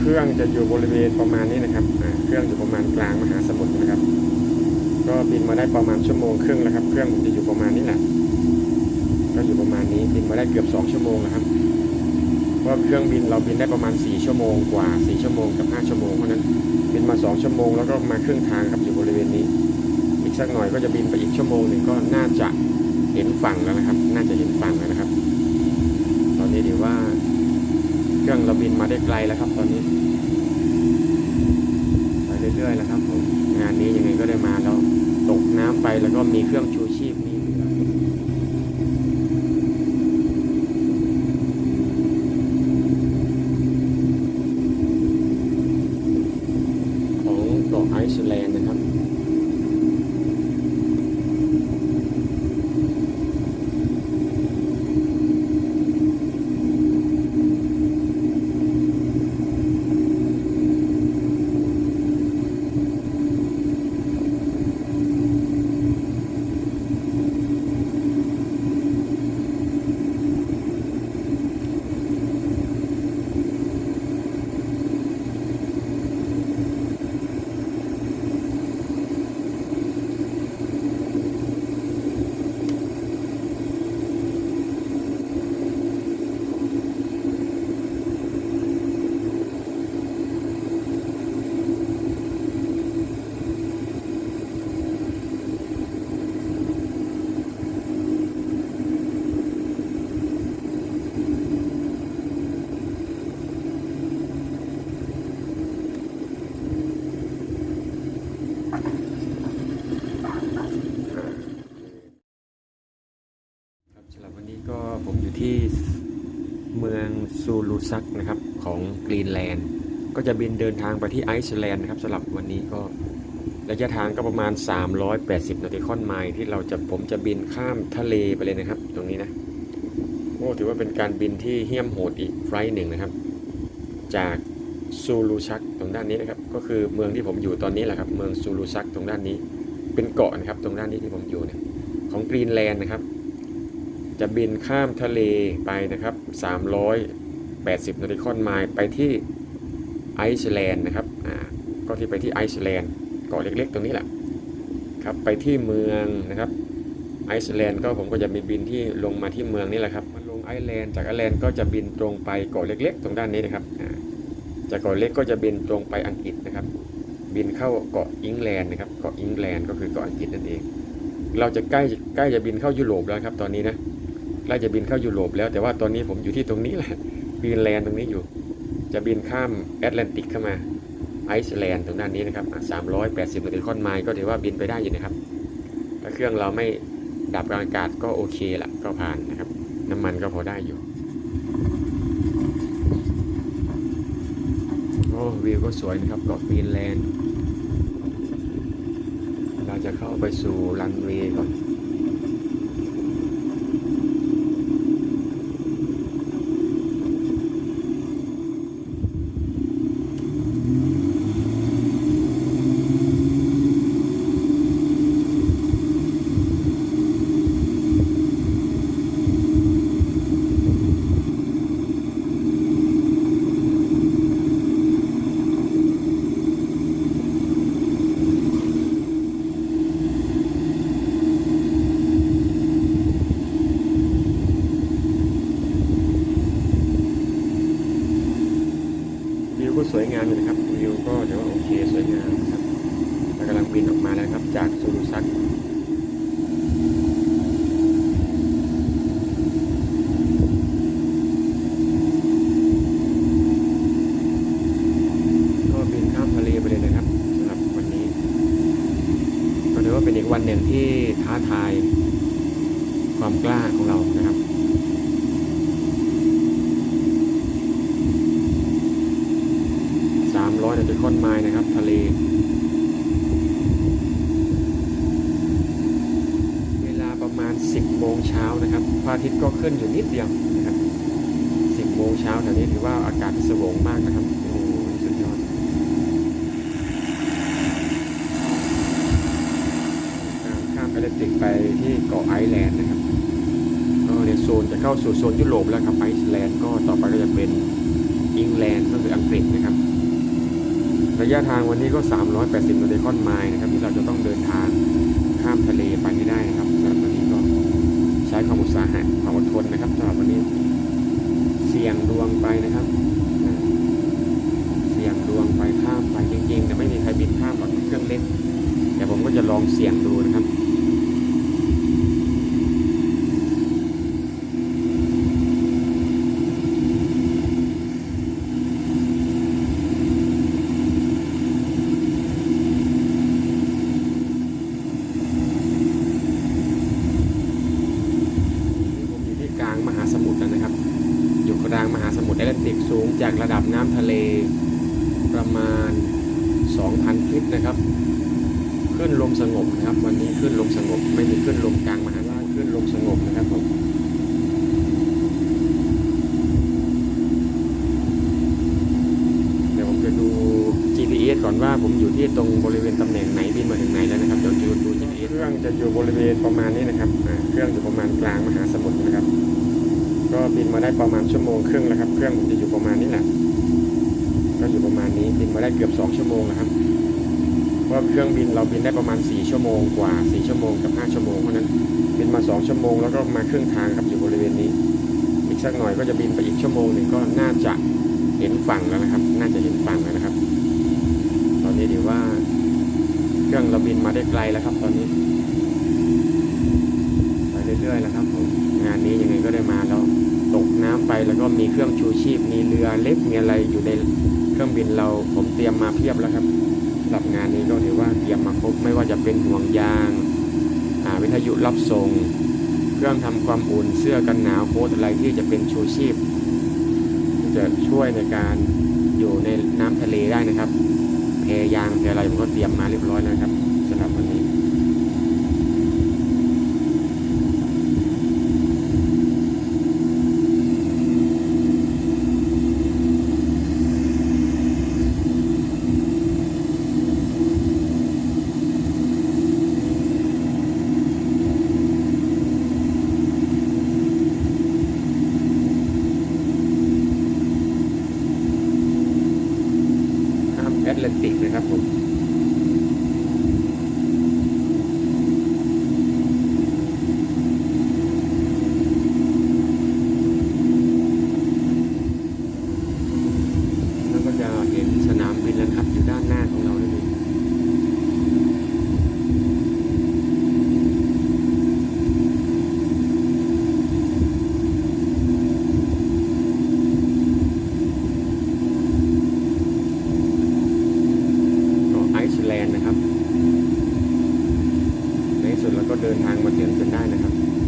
เครื่องจะอยู่บริเวณประมาณนี้นะครับเครื่องอยู่ประมาณกลางมหาสมุทรนะครับ ก็บินมาได้ประมาณชั่วโมงครึ่งแล้วครับเครื่องผมจะอยู่ประมาณนี้แหละก็อยู่ประมาณนี้บินมาได้เกือบ 2 ชั่วโมงแล้วครับเพราะเครื่องบินเราบินได้ประมาณ 4 ชั่วโมงกว่า 4 ชั่วโมงกับ 5 ชั่วโมงเพราะนั้นบินมา 2 ชั่วโมงแล้วก็มาครึ่งทางครับอยู่บริเวณนี้ อีกสักหน่อยก็จะบินไปอีกชั่วโมงหนึ่งก็น่าจะเห็นฝั่งแล้วนะครับ น่าจะเห็นฝั่งแล้วนะครับ ตอนนี้ถือว่า เครื่องเราบินมาได้ไกลแล้วครับ ตอนนี้ ไปเรื่อยๆแล้วครับผมงานนี้ยังไงก็ได้มาแล้วตกน้ำไปแล้วก็มีเครื่องชูชีพมีเรือของเกาะไอซ์แลนด์นะครับ ครับ สำหรับวันนี้ก็ผมอยู่ที่เมืองซูลูซักนะครับของกรีนแลนด์ก็จะบินเดินทางไปที่ไอซ์แลนด์นะครับสำหรับวันนี้ก็ระยะทางก็ประมาณ 380นาฬิคอนไมล์ที่เราจะผมจะบินข้ามทะเลไปเลยนะครับ ตรงนี้นะโอ้ถือว่าเป็นการบินที่เหี้ยมโหดอีกไฟล์หนึ่งนะครับ จากซูลูซักตรงด้านนี้นะครับ ก็คือเมืองที่ผมอยู่ตอนนี้แหละครับ เมืองซูลูซักตรงด้านนี้ เป็นเกาะนะครับ ตรงด้านนี้ที่ผมอยู่เนี่ยของกรีนแลนด์นะครับ จะบินข้ามทะเลไปนะครับ 380นาฬิคอนไมล์ไปที่ไอซ์แลนด์นะครับอ่าก็ที่ไปที่ไอซ์แลนด์เกาะเล็กๆ ตรงนี้แหละครับไปที่เมืองนะครับไอซ์แลนด์ก็ผมก็จะมีบินที่ลงมาที่เมืองนี่แหละครับมาลงไอซ์แลนด์จากไอซ์แลนด์ก็จะบินตรงไปเกาะเล็ก ๆ ตรงด้านนี้นะครับจากเกาะเล็กก็จะบินตรงไปอังกฤษนะครับ บินเข้าเกาะอิงแลนด์นะครับเกาะอิงแลนด์ก็คือเกาะอังกฤษนั่นเอง เราจะใกล้ใกล้จะบินเข้ายุโรปแล้วครับตอนนี้นะ ใกล้จะบินเข้ายุโรปแล้วแต่ว่าตอนนี้ผมอยู่ที่ตรงนี้แหละกรีนแลนด์ตรงนี้อยู่ จะบินข้ามแอตแลนติกเข้ามาไอซ์แลนด์ตรงด้านนี้นะครับอะ380นาฬิคอนไมล์ก็ถือว่าบินไปได้อยู่นะครับถ้าเครื่องเราไม่ดับกลางอากาศก็โอเคละก็ผ่านนะครับ น้ำมันก็พอได้อยู่โอ้วิวก็สวยนะครับเกาะกรีนแลนด์เราจะเข้าไปสู่รันเวย์ก่อน วิวก็สวยงามอยู่นะครับวิวก็ถือว่าโอเคสวยงามนะครับเรากำลังบินออกมาแล้วครับจากซูรุซักก็บินข้ามทะเลไปเลยนะครับสำหรับวันนี้ ก็ถื็นอีกวันหนึ่งที่ท้าทายความกล้าของเรานะครับ300นาฬิคอนไมล์นะครับ ทะเล เวลาประมาณ10โมงเช้านะครับพระอาทิตย์ก็ขึ้นอยู่นิดเดียวนะครับ10โมงเช้าแถวนี้ถือว่าอากาศสวงมากนะครับ โอ้โหสุดยอดการข้ามแอตแลนติกไป ที่เกาะไอซ์แลนด์นะครับก็ในโซนจะเข้าสู่โซนยุโรปแล้วครับไอซ์แลนด์ก็ต่อไปก็จะเป็นอังกฤษก็คืออังกฤษนะครับ ระยะทางวันนี้ก็ 380นเดคอนไมล์นะครับที่เราจะต้องเดินทางข้ามทะเลไปให้ได้นะครับสำหรับวันนี้ก็ใช้ความอุตสาหะความอดทนนะครับสำหรับวันนี้เสี่ยงดวงไปนะครับเสี่ยงดวงไปข้ามไปจริงๆแต่ไม่มีใครบินข้ามหรอกเครื่องเล็กแต่ผมก็จะลองเสี่ยงดูนะครับ ผมอยู่ที่กลางมหาสมุทรแล้วนะครับ อยู่กลางมหาสมุทรแอตแลนติกสูง จากระดับน้ำทะเลประมาณ 2,000 ฟิตนะครับ ขึ้นลมสงบนะครับ วันนี้ขึ้นลมสงบ ไม่มีขึ้นลมกลางมหาสมุทรขึ้นลมสงบนะครับผมเดี๋ยวผมจะดู GPS ก่อนว่าผมอยู่ที่ตรงบริเวณตำแหน่งไหนบินมาถึงไหนแล้วนะครับเดี๋ยวจะดู GPS เครื่องจะอยู่บริเวณประมาณนี้นะครับเครื่องอยู่ประมาณกลางมหาสมุทรนะ มาได้ประมาณชั่วโมงครึ่งแล้วครับ เครื่องผมจะอยู่ประมาณนี้แหละ ก็อยู่ประมาณนี้บินมาได้เกือบ2ชั่วโมงแล้วครับ เพราะเครื่องบินเราบินได้ประมาณ4ชั่วโมงกว่า4ชั่วโมงกับ5ชั่วโมงเพราะนั้นบินมา2ชั่วโมงแล้วก็มาครึ่งทางครับอยู่บริเวณนี้ อีกสักหน่อยก็จะบินไปอีกชั่วโมงหนึ่งก็น่าจะเห็นฝั่งแล้วนะครับ น่าจะเห็นฝั่งแล้วนะครับ ตอนนี้ถือว่าเครื่องเราบินมาได้ไกลแล้วครับ ตอนนี้ ไปเรื่อยๆแล้วครับผมงานนี้ยังไงก็ได้มาแล้ว ไปแล้วก็มีเครื่องชูชีพ มีเรือเล็กมีอะไรอยู่ในเครื่องบินเราผมเตรียมมาเพียบแล้วครับสำหรับงานนี้ก็ถือว่าเตรียมมาครบไม่ว่าจะเป็นห่วงยางอ่าวิทยุรับส่ง เครื่องทำความอุ่นเสื้อกันหนาวโค้ทอะไรที่จะเป็นชูชีพจะช่วยในการอยู่ในน้ำทะเลได้นะครับเพยางเพอะไรผมก็เตรียมมาเรียบร้อยแล้วนะครับสำหรับวันนี้ ข้ามแอตแลนติกนะครับผมแล้วก็จะเห็นสนามบินแล้วนะครับอยู่ด้านหน้าของเรานั่นเองก็ไอซ์แลนด์นะครับ ในที่สุดเราก็เดิ นทางมาถึงจนได้นะครับ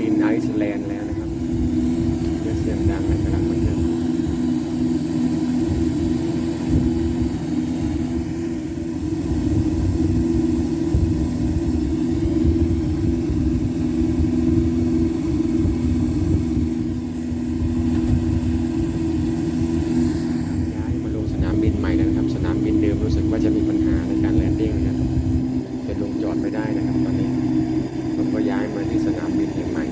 ดินไอซ์แลนด์แล้วนะครับจะเสียงดังในขณะมันเดิน สนามบินเชียงใหม่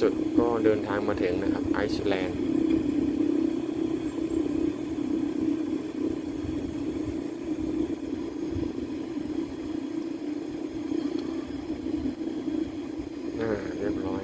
สุดก็เดินทางมาถึงนะครับไอซ์แลนด์เรียบร้อย